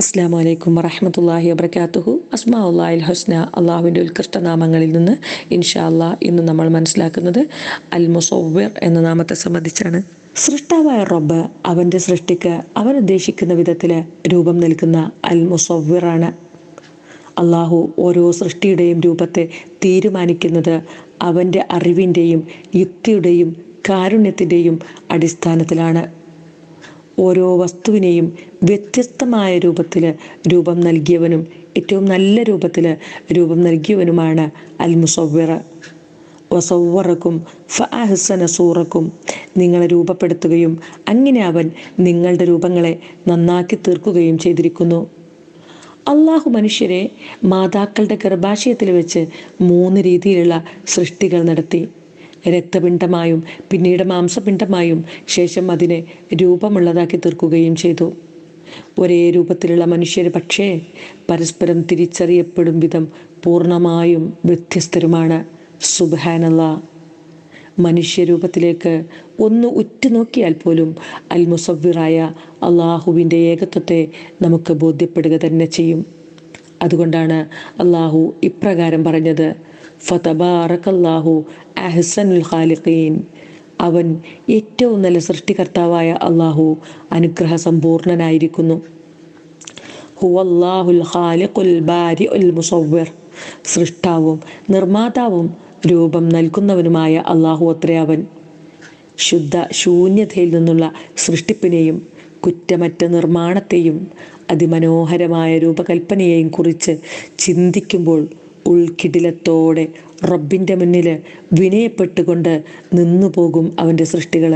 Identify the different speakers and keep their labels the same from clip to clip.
Speaker 1: അസ്സാം വലൈക്കും വറഹമത്തല്ലാഹി വബർക്കാത്തുഹു അസ്മാ അള്ളാഹിൽ ഹസ്ന അള്ളാഹുവിന്റെ ഉത്കൃഷ്ട നാമങ്ങളിൽ നിന്ന് ഇൻഷാ അല്ലാ ഇന്ന് നമ്മൾ മനസ്സിലാക്കുന്നത് അൽ മുസവ്വിർ എന്ന നാമത്തെ സംബന്ധിച്ചാണ്. സൃഷ്ടാവായ റബ്ബ് അവന്റെ സൃഷ്ടിക്ക് അവൻ ഉദ്ദേശിക്കുന്ന വിധത്തിൽ രൂപം നൽകുന്ന അൽ മുസവ്വിറാണ് അള്ളാഹു ഓരോ സൃഷ്ടിയുടെയും രൂപത്തെ തീരുമാനിക്കുന്നത് അവന്റെ അറിവിന്റെയും യുക്തിയുടെയും കാരുണ്യത്തിന്റെയും അടിസ്ഥാനത്തിലാണ്. ഓരോ വസ്തുവിനെയും വ്യത്യസ്തമായ രൂപത്തിൽ രൂപം നൽകിയവനും ഏറ്റവും നല്ല രൂപത്തിൽ രൂപം നൽകിയവനുമാണ് അൽ മുസവ്വറ വസവ്വറക്കും ഫഅഹ്സന സൂറക്കും. നിങ്ങളെ രൂപപ്പെടുത്തുകയും അങ്ങനെ അവൻ നിങ്ങളുടെ രൂപങ്ങളെ നന്നാക്കി തീർക്കുകയും ചെയ്തിരിക്കുന്നു. അള്ളാഹു മനുഷ്യരെ മാതാക്കളുടെ ഗർഭാശയത്തിൽ വെച്ച് മൂന്ന് രീതിയിലുള്ള സൃഷ്ടികൾ നടത്തി. രക്തപിണ്ഡമായും പിന്നീട് മാംസപിണ്ഡമായും ശേഷം അതിനെ രൂപമുള്ളതാക്കി തീർക്കുകയും ചെയ്തു. ഒരേ രൂപത്തിലുള്ള മനുഷ്യർ പക്ഷേ പരസ്പരം തിരിച്ചറിയപ്പെടും വിധം പൂർണമായും വ്യത്യസ്തരുമാണ്. സുബാനല്ല മനുഷ്യരൂപത്തിലേക്ക് ഒന്ന് ഉറ്റുനോക്കിയാൽ പോലും അൽ മുസവ്വിറായ അള്ളാഹുവിന്റെ ഏകത്വത്തെ നമുക്ക് ബോധ്യപ്പെടുക തന്നെ ചെയ്യും. അതുകൊണ്ടാണ് അള്ളാഹു ഇപ്രകാരം പറഞ്ഞത് ഫതബാറക്കല്ലാഹു അഹ്സനുൽ ഖാലിഖീൻ അവൻ ഏറ്റവും നല്ല സൃഷ്ടികർത്താവായ അള്ളാഹു അനുഗ്രഹ സമ്പൂർണനായിരിക്കുന്നു ഹുവല്ലാഹുൽ ഖാലിഖുൽ ബാരിഉൽ സൃഷ്ടാവും നിർമ്മാതാവും രൂപം നൽകുന്നവനുമായ അള്ളാഹു അത്രേ അവൻ. ശുദ്ധ ശൂന്യതയിൽ നിന്നുള്ള സൃഷ്ടിപ്പിനെയും കുറ്റമറ്റ നിർമ്മാണത്തെയും അതിമനോഹരമായ രൂപകൽപ്പനയെയും കുറിച്ച് ചിന്തിക്കുമ്പോൾ ഉൾക്കിടിലത്തോടെ റബ്ബിന്റെ മുന്നിൽ വിനയപ്പെട്ടുകൊണ്ട് നിന്നുപോകും അവന്റെ സൃഷ്ടികൾ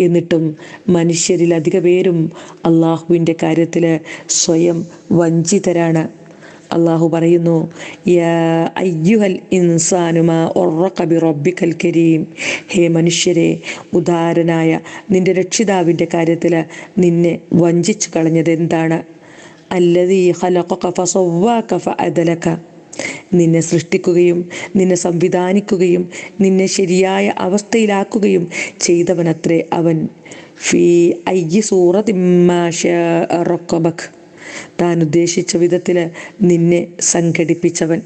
Speaker 1: എന്നിട്ടും മനുഷ്യരിൽ അധിക പേരും അള്ളാഹുവിന്റെ കാര്യത്തിൽ സ്വയം വഞ്ചിതരാണ്. അള്ളാഹു പറയുന്നു അയ്യുഹൽ ഇൻസാനുമാ ഒറക്കബി റബ്ബിക്കൽ കരീം. ഹേ മനുഷ്യരെ ഉദാരനായ നിന്റെ രക്ഷിതാവിന്റെ കാര്യത്തിൽ നിന്നെ വഞ്ചിച്ചു കളഞ്ഞത് എന്താണ്? അല്ലതീ ഹലഖക ഫസവ്വാക ഫഅദലക. നിന്നെ സൃഷ്ടിക്കുകയും നിന്നെ സംവിധാനിക്കുകയും നിന്നെ ശരിയായ അവസ്ഥയിലാക്കുകയും ചെയ്തവനത്രേ അവൻ. ഫീ അയ്യ റൊക്കബക് താൻ ഉദ്ദേശിച്ച വിധത്തിൽ നിന്നെ സംഘടിപ്പിച്ചവൻ.